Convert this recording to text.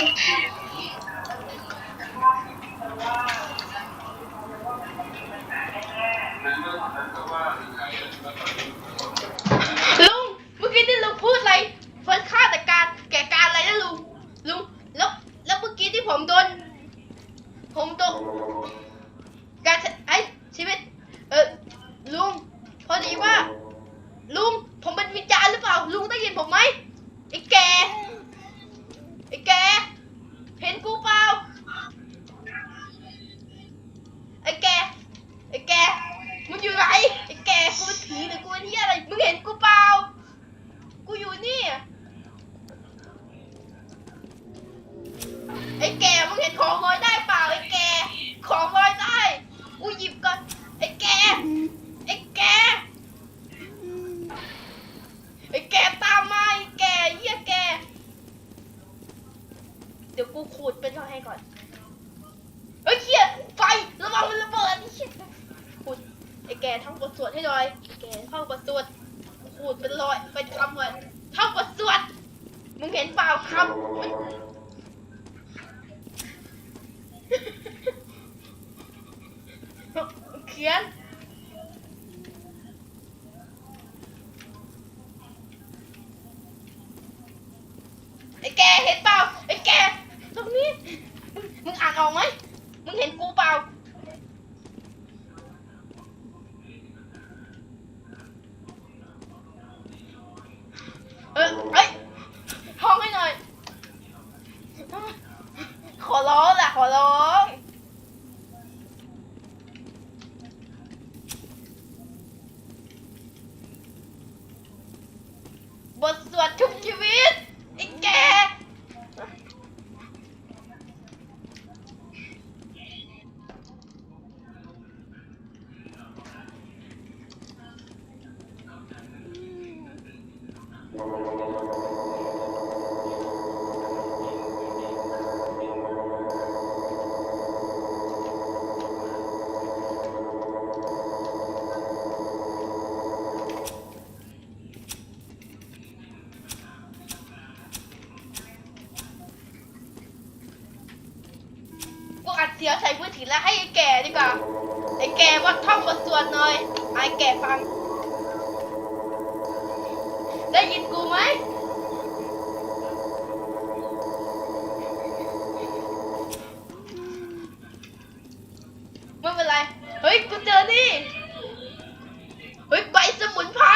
ลุงเมื่อกี้ที่ลุงพูดอะไรเฟิร์สฆาตการแก่การอะไรนะลุงลุงแล้วแล้วเมื่อกี้ที่ผมโดน ผมโดนการไอ้ชีวิต เออลุงพอดีว่า เห็นของลอยได้เปล่าไอ้แก ของลอยได้กูหยิบก่อนไอ้แก ไอ้แก ไอ้แกตามมาไอ้แกเหี้ยแก เดี๋ยวกูขูดเป็นท่อให้ก่อนเฮ้ยเหี้ยไฟระวังมันระเบิดไอ้เหี้ยขูดไอ้แกท่องบทสวดให้หน่อยไอ้แกท่องบทสวดขูดเป็นรอยเป็นคำก่อนท่องบทสวดมึงเห็นเปล่าคำมัน ขียน ไอ้แกเห็นเปล่า ไอ้แก ตรงนี้ มึงอ่านออกไหม มึงเห็นกูเปล่า เออเอ้ยท้องให้หน่อย ขอร้องแหละขอร้อง พวกอัดเสียใส่พื้นถือแล้วให้ไอ้แก่ดีกว่า ไอ้แก่ว่าท่องบทสวดหน่อยไอ้แก่ฟัง ได้ยินกูไหมไม่เป็นไร เฮ้ย กูเจอนี่ เฮ้ย ใบสมุนไพร